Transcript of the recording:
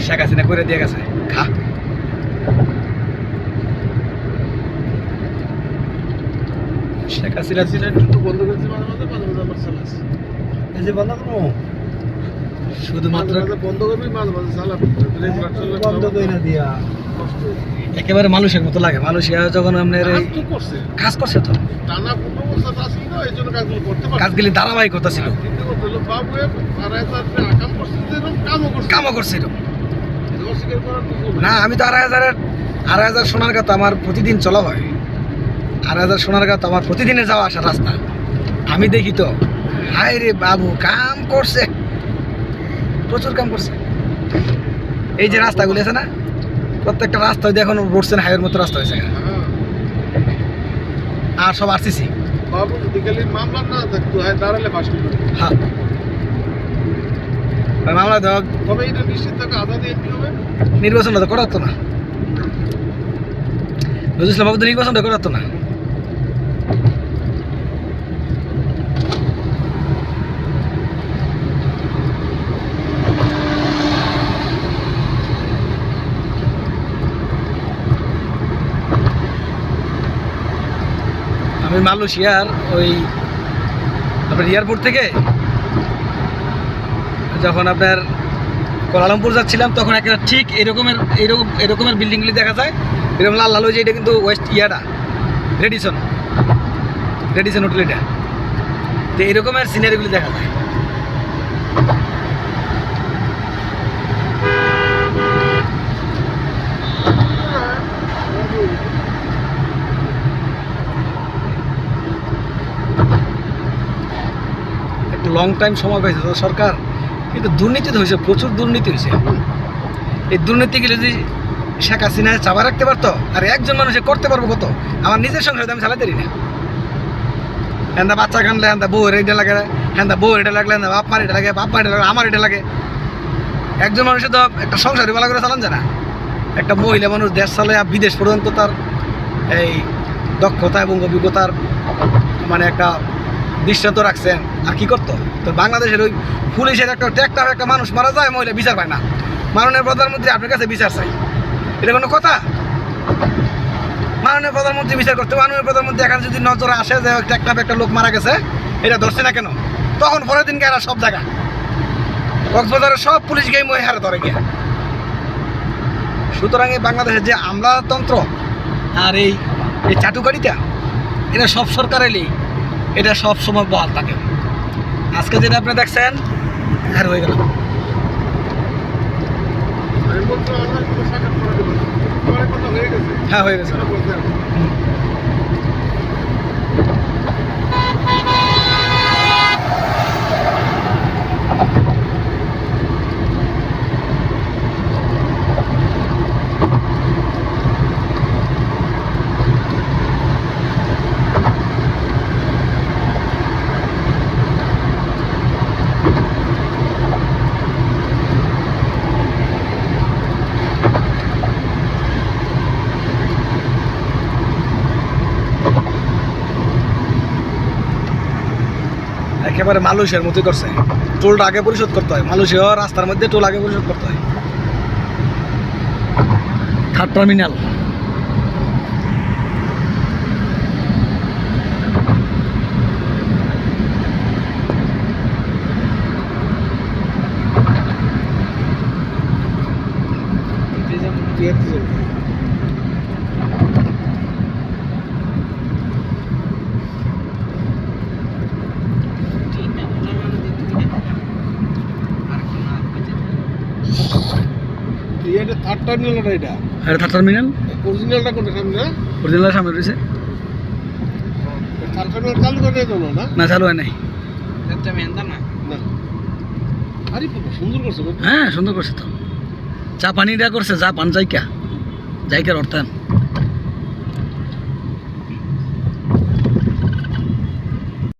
শেখ হাসিনা করে দিয়ে গেছে। খা। শেখ হাসিনা বন্ধ করেছি মাঝে মাঝে মাঝে মাঝে আবার চালাস এই যে বন্ধ করব? শুধুমাত্র মাঝে মাঝে বন্ধ করবি মাঝে মাঝে চালাবি বন্ধ করে দিয়া। একেবারে মানুষের মতো লাগে। মানুষিয়া যখন আপনার কাজ করছে। তো? কাজগুলো ধারাবাহিকতা ছিল কামও করছিল এটা অস্বীকার করার কিছু নেই। না আমি তো আড়াই হাজারের আড়াই হাজার সোনার গাছ আমার প্রতিদিন চলা হয়। আড়াই হাজার সোনার গাছ আমার প্রতিদিনের যাওয়া আসা রাস্তা। আমি দেখি তো হায় রে বাবু কাম করছে। প্রচুর কাম করছে। এই যে রাস্তাগুলি আছে না প্রত্যেকটা রাস্তা এখন রোডসেন হাইয়ের মতো রাস্তা হয়েছে। হ্যাঁ আর সব আরসিসি বাবু যদি মামলা না থাকতো হয় দাঁড়ালে হ্যাঁ। মামলা দেওয়া তবে এটা নিশ্চিত থাকে আজাদি এমপি হবে? নির্বাচনটা তো করাতো না। নজরুল ইসলাম বাবু নির্বাচনটা করাতো না। আমি মালয়েশিয়ার ওই আপনার এয়ারপোর্ট থেকে যখন আপনার কোলালামপুর যাচ্ছিলাম, তখন একটা ঠিক এরকমের, এরকম, এরকমের বিল্ডিংগুলি দেখা যায়। এরকম লাল লাল যে এটা কিন্তু ওয়েস্ট ইয়াটা। রেডিসন রেডিসন হোটেল এটা। তো এরকমের সিনারিগুলি দেখা যায়। লং টাইম সময় পাইছে তো সরকার। কিন্তু দুর্নীতি তো হয়েছে, প্রচুর দুর্নীতি হয়েছে। এই দুর্নীতিগুলো যদি শেখ হাসিনা চাপা রাখতে পারতো, আর একজন মানুষে করতে পারব কত? আমার নিজের সংসার আমি চালাতে না। হ্যাঁ বাচ্চা কানলে হ্যাঁ বউ এটা লাগে হ্যাঁ বউ এটা লাগলে হ্যাঁ বাপ মার এটা লাগে, বাপ মার এটা লাগে আমার এটা লাগে। একজন মানুষের তো একটা সংসারই ভালো করে চালান যায় না। একটা মহিলা মানুষ দেশ চালায় বিদেশ পর্যন্ত তার এই দক্ষতা এবং অভিজ্ঞতার মানে একটা দৃষ্টান্ত রাখছেন। আর কি করতো? তো বাংলাদেশের ওই পুলিশের একটা ট্যাগটা একটা মানুষ মারা যায়, মহিলা বিচার পায় না। মাননীয় প্রধানমন্ত্রী আপনার কাছে বিচার চাই। এটা কোনো কথা? মাননীয় প্রধানমন্ত্রী বিচার করতে, মাননীয় প্রধানমন্ত্রী এখানে যদি নজরে আসে যে একটা একটা লোক মারা গেছে, এটা ধরছে না কেন? তখন পরের দিনকে এরা সব জায়গা। কক্সবাজারের সব পুলিশ গিয়ে মহিহারে ধরে গিয়ে। সুতরাং এই বাংলাদেশের যে আমলাতন্ত্র আর এই চাটুকারিতা, এটা সব সরকারেরই। এটা সব সময় বহাল থাকে। আজকে যেটা আপনি দেখছেন আর হয়ে গেল। হ্যাঁ হয়ে আমার কোনো সাক্ষাৎ করা যাবে না তোমার কথা হয়ে গেছে হ্যাঁ হয়ে গেছে সেটা বলতে হবে। একেবারে মালয়েশিয়ার মতোই করছে। টোলটা আগে পরিশোধ করতে হয়। মালয়েশিয়া রাস্তার মধ্যে টোল আগে পরিশোধ করতে হয়। Third terminal. এটা থার্ড টার্মিনাল এটা এটা। থার্ড টার্মিনাল অরিজিনালটা কোনটা সামনে না অরিজিনাল সামনে রয়েছে। থার্ড টার্মিনাল চালু করে দেবো না? না চালু হয় নাই। না। আরে বাবা, সুন্দর করছে গো। হ্যাঁ সুন্দর করছে তো। চা পানিটা করছে চা পান জায়গা জায়গার অর্থায়ন।